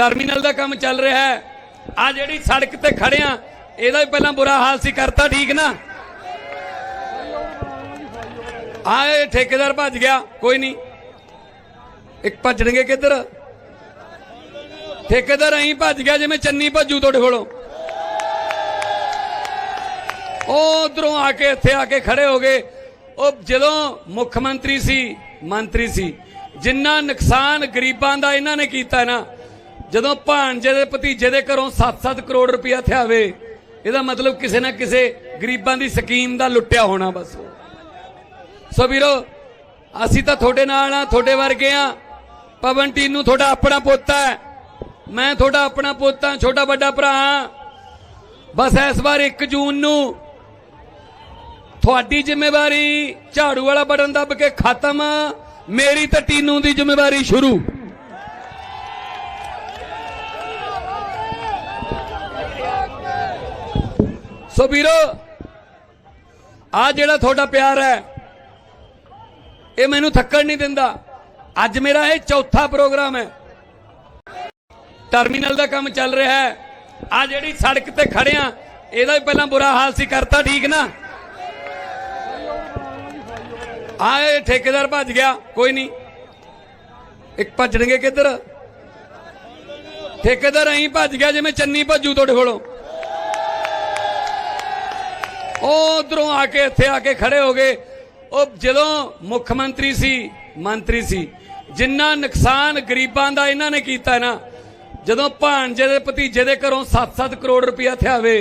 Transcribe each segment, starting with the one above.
Terminal ਦਾ ਕੰਮ ਚੱਲ ਰਿਹਾ ਹੈ। ਆ ਜਿਹੜੀ ਸੜਕ ਤੇ ਖੜਿਆ ਇਹਦਾ ਵੀ ਪਹਿਲਾਂ ਬੁਰਾ ਹਾਲ ਸੀ, ਕਰਤਾ ਠੀਕ ਨਾ? ਆ ਠੇਕੇਦਾਰ ਭੱਜ ਗਿਆ, ਕੋਈ ਨਹੀਂ। ਇੱਕ ਭੱਜਣਗੇ ਕਿੱਧਰ? ਠੇਕੇਦਾਰ ਐਂ ਭੱਜ ਗਿਆ ਜਿਵੇਂ ਚੰਨੀ ਭੱਜੂ ਤੁਹਾਡੇ ਕੋਲੋਂ। ਉਹ ਉਧਰੋਂ ਆ ਕੇ ਇੱਥੇ ਆ ਕੇ ਖੜੇ ਹੋ ਗਏ। ਉਹ ਜਦੋਂ ਮੁੱਖ ਮੰਤਰੀ ਸੀ ਮੰਤਰੀ ਸੀ, ਜਿੰਨਾ ਨੁਕਸਾਨ ਗਰੀਬਾਂ ਦਾ ਇਹਨਾਂ ਨੇ ਕੀਤਾ ਨਾ ਜਦੋਂ ਭਾਣਜੇ ਦੇ ਭਤੀਜੇ ਦੇ ਘਰੋਂ 7-7 ਕਰੋੜ ਰੁਪਇਆ ਥਿਆਵੇ, ਇਹਦਾ ਮਤਲਬ ਕਿਸੇ ਨਾ ਕਿਸੇ ਗਰੀਬਾਂ ਦੀ ਸਕੀਮ ਦਾ ਲੁੱਟਿਆ ਹੋਣਾ ਬਸ। ਸੋ ਵੀਰੋ, ਅਸੀਂ ਤਾਂ ਤੁਹਾਡੇ ਨਾਲ ਆ ਤੁਹਾਡੇ ਵਰਗੇ ਆ ਪਵਨ ਟੀਨ ਨੂੰ ਤੁਹਾਡਾ ਆਪਣਾ ਪੋਤਾ ਹੈ। ਮੈਂ ਤੁਹਾਡਾ ਆਪਣਾ ਪੋਤਾ, ਛੋਟਾ ਵੱਡਾ ਭਰਾ ਹਾਂ। ਬਸ ਇਸ ਵਾਰ 1 ਜੂਨ ਨੂੰ ਤੁਹਾਡੀ ਜ਼ਿੰਮੇਵਾਰੀ ਝਾੜੂ ਵਾਲਾ ਬਟਨ ਦੱਬ ਕੇ ਖਤਮ ਮੇਰੀ ਤੇ ਟੀਨੂ ਦੀ ਜ਼ਿੰਮੇਵਾਰੀ ਸ਼ੁਰੂ। ਸੋ ਵੀਰੋ ਆ ਜਿਹੜਾ ਤੁਹਾਡਾ ਪਿਆਰ ਹੈ, ਇਹ ਮੈਨੂੰ ਥੱਕਣ ਨਹੀਂ ਦਿੰਦਾ। ਅੱਜ ਮੇਰਾ ਇਹ ਚੌਥਾ ਪ੍ਰੋਗਰਾਮ ਹੈ। ਟਰਮੀਨਲ ਦਾ ਕੰਮ ਚੱਲ ਰਿਹਾ ਹੈ। ਆ ਜਿਹੜੀ ਸੜਕ ਤੇ ਖੜਿਆ ਇਹਦਾ ਵੀ ਪਹਿਲਾਂ ਬੁਰਾ ਹਾਲ ਸੀ, ਕਰਤਾ ਠੀਕ ਨਾ? ਆ ਇਹ ਠੇਕੇਦਾਰ ਭੱਜ ਗਿਆ, ਕੋਈ ਨਹੀਂ। ਇੱਕ ਭੱਜਣਗੇ ਕਿੱਧਰ? ਠੇਕੇਦਾਰ ਐਂ ਭੱਜ ਗਿਆ ਜਿਵੇਂ ਚੰਨੀ ਭੱਜੂ ਤੁਹਾਡੇ ਕੋਲੋਂ। ਉਹ ਉਧਰੋਂ ਆ ਕੇ ਇੱਥੇ ਆ ਕੇ ਖੜੇ ਹੋ ਗਏ। ਉਹ ਜਦੋਂ ਮੁੱਖ ਮੰਤਰੀ ਸੀ ਮੰਤਰੀ ਸੀ, ਜਿੰਨਾ ਨੁਕਸਾਨ ਗਰੀਬਾਂ ਦਾ ਇਹਨਾਂ ਨੇ ਕੀਤਾ ਨਾ, ਜਦੋਂ ਭਾਣਜੇ ਦੇ ਭਤੀਜੇ ਦੇ ਘਰੋਂ 7-7 ਕਰੋੜ ਰੁਪਇਆ ਥਿਆਵੇ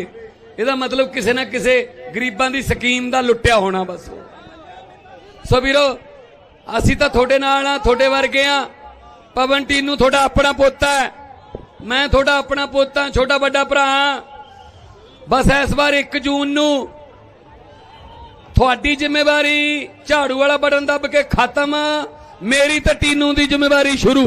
ਇਹਦਾ ਮਤਲਬ ਕਿਸੇ ਨਾ ਕਿਸੇ ਗਰੀਬਾਂ ਦੀ ਸਕੀਮ ਦਾ ਲੁੱਟਿਆ ਹੋਣਾ ਬਸ। ਸੋ ਵੀਰੋ, ਅਸੀਂ ਤਾਂ ਤੁਹਾਡੇ ਨਾਲ ਆ, ਤੁਹਾਡੇ ਵਰਗੇ ਆ। ਪਵਨ ਟੀਨ ਨੂੰ ਤੁਹਾਡਾ ਆਪਣਾ ਪੋਤਾ ਹੈ। ਮੈਂ ਤੁਹਾਡਾ ਆਪਣਾ ਪੋਤਾ, ਛੋਟਾ ਵੱਡਾ ਭਰਾ ਹਾਂ। ਬਸ ਇਸ ਵਾਰ 1 ਜੂਨ ਨੂੰ ਤੁਹਾਡੀ ਜ਼ਿੰਮੇਵਾਰੀ ਝਾੜੂ ਵਾਲਾ ਬਟਨ ਦੱਬ ਕੇ ਖਤਮ ਮੇਰੀ ਤੇ ਟੀਨੂ ਦੀ ਜ਼ਿੰਮੇਵਾਰੀ ਸ਼ੁਰੂ।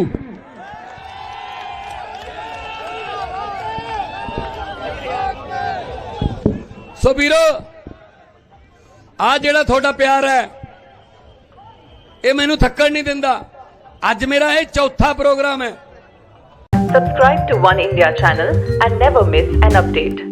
ਸੋ ਵੀਰੋ, ਆ ਜਿਹੜਾ ਤੁਹਾਡਾ ਪਿਆਰ ਹੈ, ਇਹ ਮੈਨੂੰ ਥੱਕਣ ਨਹੀਂ ਦਿੰਦਾ। ਅੱਜ ਮੇਰਾ ਇਹ ਚੌਥਾ ਪ੍ਰੋਗਰਾਮ ਹੈ। Subscribe to One India channel and never miss an update.